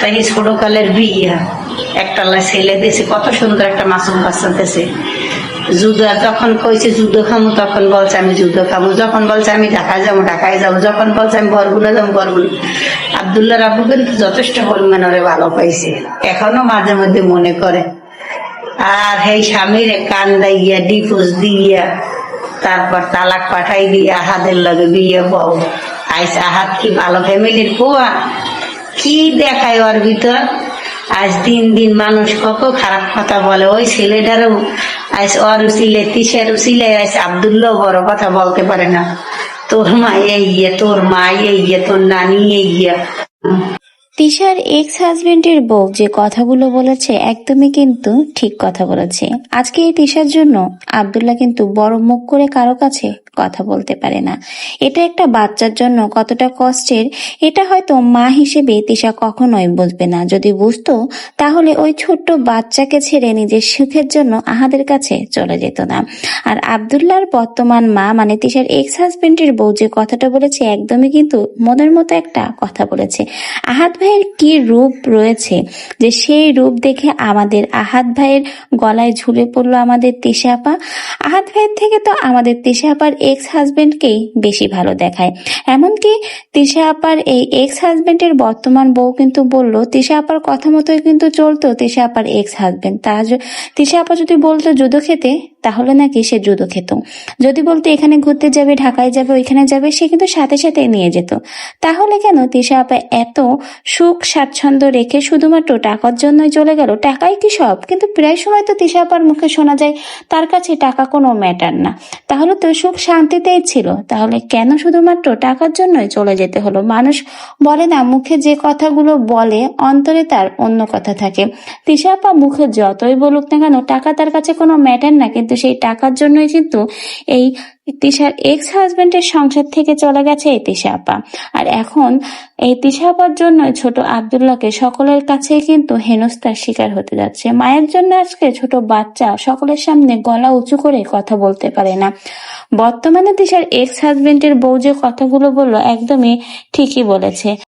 তাই ছোটকালের বিয়ে। একটা ছেলে দিয়েছে কত সুন্দর একটা মাসুম বাচ্চা যুদ্ধ, যখন কইছে যুদ্ধ খামু, তখন বলছে আমি যুদ্ধ খামু। যখন বলছে আমি ঢাকায় যাব ঢাকায় যাব। যখন বলছে আমি বরগুনা যাব, বরগুনা। আবদুল্লাহ রাবু কিন্তু যথেষ্ট পরিমাণে ওরে ভালো পাইছে। এখনও মাঝে মধ্যে মনে করে। আর এই স্বামীরে কান দাইয়া ডিপোজ দিয়া, তারপর তালাক পাঠাই দিয়া আহাদের লগে বিয়ে বউ। আইস আহাত কি ভালো ফ্যামিলির পোয়া? কি দেখায় ওর ভিতর? আজ দিন দিন মানুষ কত খারাপ কথা বলে। ওই ছেলেটারও আজ ওর উচিলে, তিসের উচিলে আজ আবদুল্লাহ বড় কথা বলতে পারে না। তোর মা এই তোর মা এই তোর নানি এই তিশার এক্স হাজবেন্ডের বউ যে কথাগুলো বলেছে একদমই কিন্তু ঠিক কথা বলেছে। আজকে এই তিশার জন্য আব্দুল্লাহ কিন্তু বড় মুখ করে কারও কাছে কথা বলতে পারে না। এটা একটা বাচ্চার জন্য কতটা কষ্টের, এটা হয়তো মা হিসেবে তিশা কখনোই বুঝবে না। যদি বুঝতো, তাহলে ওই ছোট্ট বাচ্চাকে ছেড়ে নিজের সুখের জন্য আহাদের কাছে চলে যেত না। আর আব্দুল্লাহর বর্তমান মা মানে তিশার এক্স হাজবেন্ডের বউ যে কথাটা বলেছে, একদমই কিন্তু মনের মতো একটা কথা বলেছে। আহাত ভাইয়ের কি রূপ রয়েছে? যে সেই রূপ দেখে আমাদের আহাত ভাইয়ের গলায় ঝুলে পড়ল আমাদের তিশা আপা। আহাত ভাইয়ের থেকে তো আমাদের তিশা আপার এক্স হাজবেন্ডকেই বেশি ভালো দেখায়। এমনকি তিশা আপার এই এক্স হাজবেন্ডের বর্তমান বউ কিন্তু বলল তিশা আপার কথা মতোই কিন্তু চলতো তিশা আপার এক্স হাজবেন্ড তারা তিশা আপা যদি বলতো জুদো খেতে তাহলে নাকি সে জুদো খেত। যদি বলতো, এখানে ঘুরতে যাবে, ঢাকায় যাবে, ওইখানে যাবে সে কিন্তু সাথে সাথে নিয়ে যেত। তাহলে কেন তিশা আপা এত সুখ স্বাচ্ছন্দ্য রেখে শুধুমাত্র টাকার জন্যই চলে গেল? টাকাই কি সব? কিন্তু প্রায় সময় তো তিশা আপার মুখে শোনা যায়, তার কাছে টাকা কোনো ম্যাটার না। তাহলে তো সুখ শান্তিতেই ছিল। তাহলে কেন শুধুমাত্র টাকার জন্যই চলে যেতে হলো? মানুষ বলে না, মুখে যে কথাগুলো বলে, অন্তরে তার অন্য কথা থাকে। তিশা আপা মুখে যতই বলুক না কেন, টাকা তার কাছে কোনো ম্যাটার না, কিন্তু সেই টাকার জন্যই কিন্তু এই তিশার এক্স হাজবেন্ডের সংসার থেকে চলে গেছে এই তিশা আপা। আর এখন এই তিশা আপার জন্য ছোট আবদুল্লাহকে সকলের কাছেই কিন্তু হেনস্থার শিকার হতে যাচ্ছে। মায়ের জন্য আজকে ছোট বাচ্চা সকলের সামনে গলা উঁচু করে কথা বলতে পারে না। বর্তমানে তিশার এক্স হাজবেন্ডের বউ যে কথাগুলো বলল, একদমই ঠিকই বলেছে।